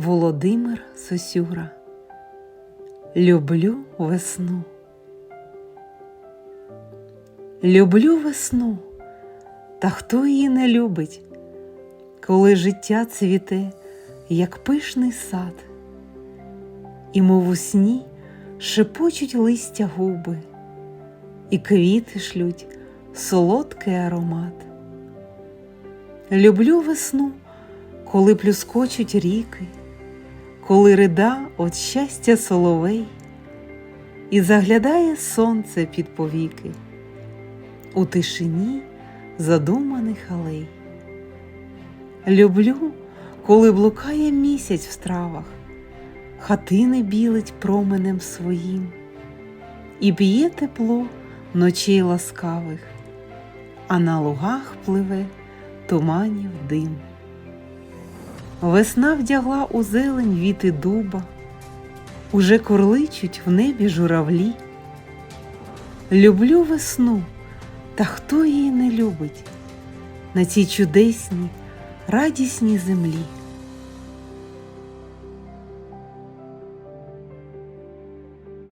Володимир Сосюра. Люблю весну. Люблю весну, та хто її не любить, коли життя цвіте, як пишний сад, і мов у сні шепочуть листя губи, і квіти шлють солодкий аромат. Люблю весну, коли плюскочуть ріки, коли рида от щастя соловей, і заглядає сонце під повіки у тишині задуманих алей. Люблю, коли блукає місяць в стравах, хатини білить променем своїм, і б'є тепло ночей ласкавих, а на лугах пливе туманів дим. Весна вдягла у зелень віти дуба, уже курличуть в небі журавлі. Люблю весну, та хто її не любить на цій чудесній, радісній землі.